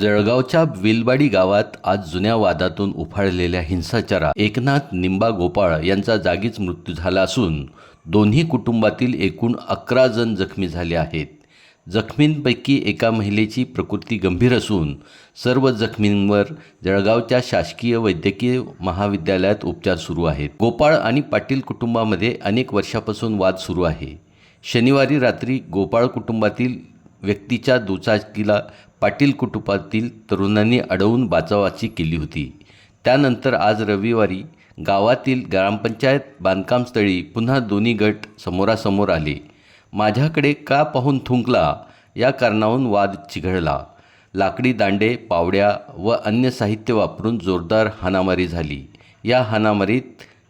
जळगावच्या विलबाडी गावात आज जुन्या वादातून उफाळलेल्या हिंसाचारात एकनाथ निंबा गोपाळ यांचा जागीच मृत्यू झाला असून दोन्ही कुटुंबातील एकूण अकरा जण जखमी झाले आहेत. जखमींपैकी एका महिलेची प्रकृती गंभीर असून सर्व जखमींवर जळगावच्या शासकीय वैद्यकीय महाविद्यालयात उपचार सुरू आहेत. गोपाळ आणि पाटील कुटुंबामध्ये अनेक वर्षापासून वाद सुरू आहे. शनिवारी रात्री गोपाळ कुटुंबातील व्यक्तीच्या दुचाकीला पाटील कुटुंबातील तरुणांनी अडवून बाचावाची केली होती. त्यानंतर आज रविवारी गावातील ग्रामपंचायत बांधकामस्थळी पुन्हा दोन्ही गट समोरासमोर आले. माझ्याकडे का पाहून थुंकला? या कारणाहून वाद चिघळला. लाकडी दांडे पावड्या व अन्य साहित्य वापरून जोरदार हाणामारी झाली. या हाणामारीत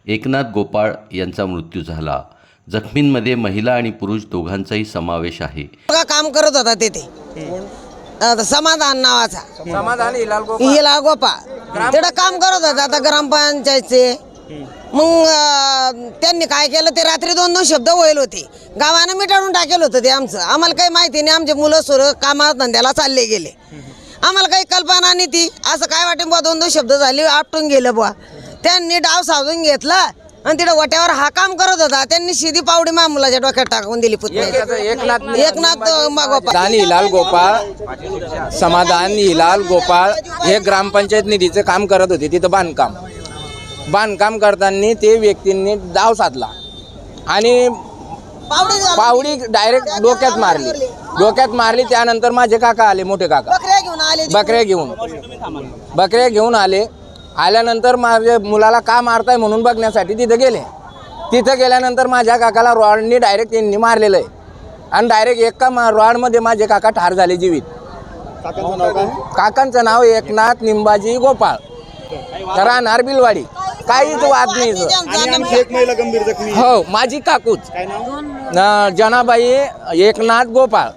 एकनाथ गोपाळ यांचा मृत्यू झाला. जखमींमध्ये महिला आणि पुरुष दोघांचाही समावेश आहे. मुलगा काम करत होता तिथे. आता समाधान नावाचा. समाधान हिलाल गोपाळ. हिला गोपा तिथं काम करत होता आता ग्रामपंचायतचे. मग अं, त्यांनी काय केलं ते रात्री दोन दोन शब्द होईल होते. गावानं मिटाळून टाकेल होतं ते आमचं. आम्हाला काही माहिती नाही आमचे मुलं सुर कामात धंद्याला चालले गेले. आम्हाला काही कल्पना नाही ती. असं काय वाटेल बुवा दोन दोन शब्द झाले आपटून गेलं बुवा. त्यांनी डाव साधून घेतला. आणि तिथं वट्यावर हा काम करत होता. त्यांनी शिदी पावडी मा मुलाच्या डोक्यात टाकून दिली पुतणी. एकनाथ एकनाथ गोपा दान हिलाल गोपाळ समाधान हिलाल गोपाळ हे ग्रामपंचायत निधीचं काम करत होते. तिथं बांधकाम. बांधकाम करताना ते व्यक्तींनी डाव साधला. आणि. पावडी डायरेक्ट डोक्यात मारली. डोक्यात मारली त्यानंतर माझे काका आले मोठे काका. बकऱ्या घेऊन आले बकऱ्या घेऊन. बकऱ्या घेऊन आले. आल्यानंतर माझ्या मुलाला का मारताय म्हणून बघण्यासाठी तिथं गेले. तिथं गेल्यानंतर माझ्या काकाला रॉडनी डायरेक्ट त्यांनी मारलेलं आहे. आणि डायरेक्ट एका मा रॉडमध्ये माझे काका ठार झाले जीवित. काकांचं नाव एकनाथ निंबाजी गोपाळ. राहणार बिलवाडी. काहीच वाद नाही हो माझी काकूच. काय नाव? न- जनाबाई एकनाथ गोपाळ.